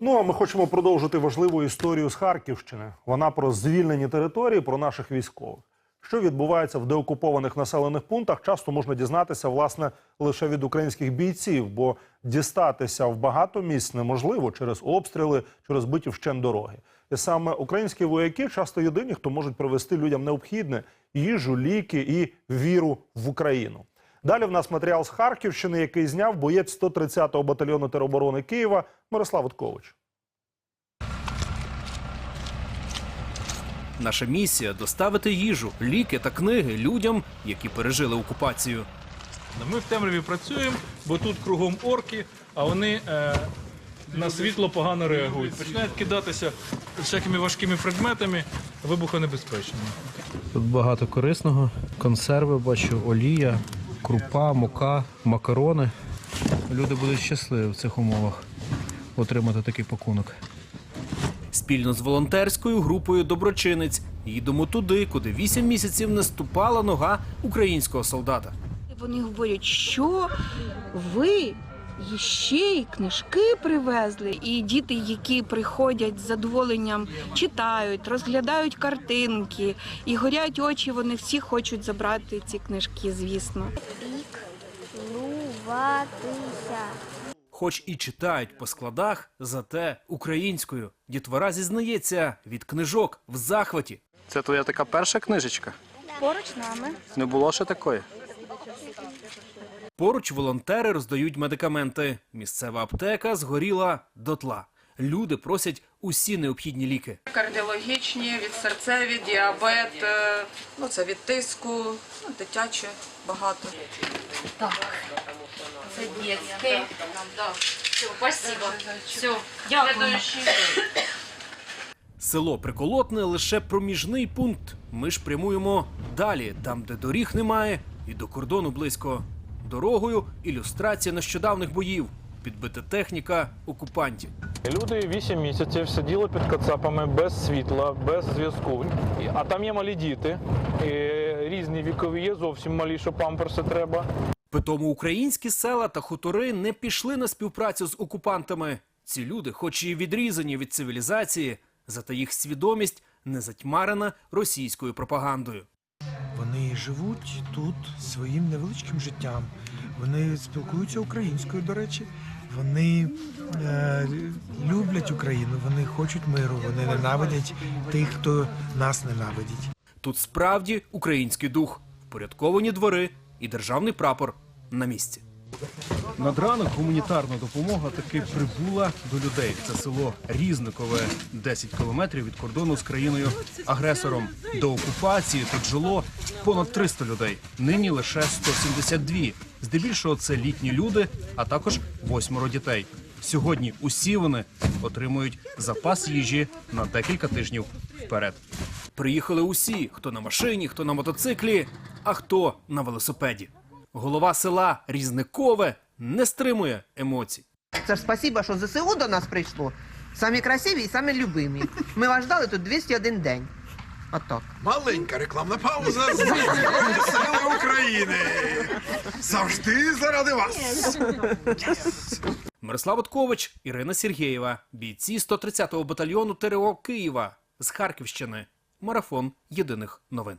Ну а ми хочемо продовжити важливу історію з Харківщини. Вона про звільнені території, про наших військових. Що відбувається в деокупованих населених пунктах, часто можна дізнатися власне лише від українських бійців, бо дістатися в багато місць неможливо через обстріли, через биті вщен дороги. І саме українські вояки часто єдині, хто можуть привезти людям необхідне їжу, ліки і віру в Україну. Далі в нас матеріал з Харківщини, який зняв боєць 130-го батальйону тероборони Києва Мирослав Уткович. Наша місія доставити їжу, ліки та книги людям, які пережили окупацію. Ми в темряві працюємо, бо тут кругом орки, а вони е, на світло погано реагують. Починають кидатися всякими важкими предметами, вибухонебезпечними. Тут багато корисного. Консерви бачу, олія, крупа, мука, макарони. Люди будуть щасливі в цих умовах отримати такий пакунок. Спільно з волонтерською групою доброчинець їдемо туди, куди вісім місяців не ступала нога українського солдата. Вони говорять, що ви ще й книжки привезли, і діти, які приходять з задоволенням, читають, розглядають картинки і горять очі. Вони всі хочуть забрати ці книжки, звісно. піклуватися. Хоч і читають по складах, зате українською. Дітвора зізнається від книжок в захваті. Це твоя така перша книжечка? Поруч нами. Не було ще такої? Поруч волонтери роздають медикаменти. Місцева аптека згоріла дотла. Люди просять усі необхідні ліки. Кардіологічні, від серцеві, діабет, е, ну це від тиску, ну, дитяче багато. Це дітки. Все, спасибо. Все, дякую. Село Приколотне лише проміжний пункт. Ми ж прямуємо далі, там, де доріг немає, і до кордону близько. Дорогою ілюстрація нещодавних боїв, підбита техніка окупантів. Люди 8 місяців сиділи під кацапами без світла, без зв'язку. А там є малі діти, і різні вікові є, зовсім малі, що памперси треба. Питому українські села та хутори не пішли на співпрацю з окупантами. Ці люди, хоч і відрізані від цивілізації, зате їх свідомість не затьмарена російською пропагандою. Вони живуть тут своїм невеличким життям. Вони спілкуються українською, до речі. Вони е, люблять Україну, вони хочуть миру, вони ненавидять тих, хто нас ненавидить. Тут справді український дух, впорядковані двори і державний прапор на місці. Над ранок гуманітарна допомога таки прибула до людей. Це село Різникове, 10 кілометрів від кордону з країною агресором. До окупації тут жило понад 300 людей. Нині лише 172. Здебільшого це літні люди, а також восьмеро дітей. Сьогодні усі вони отримують запас їжі на декілька тижнів вперед. Приїхали усі, хто на машині, хто на мотоциклі, а хто на велосипеді. Голова села Різникове не стримує емоцій. Це ж спасибо, що ЗСУ до нас прийшло. Самі красиві і самі любимі. Ми вас ждали тут 201 день. Отак. Маленька рекламна пауза з сили України. Завжди заради вас. Мирослав Откович, Ірина Сергєєва, бійці 130-го батальйону ТРО Києва з Харківщини. Марафон єдиних новин.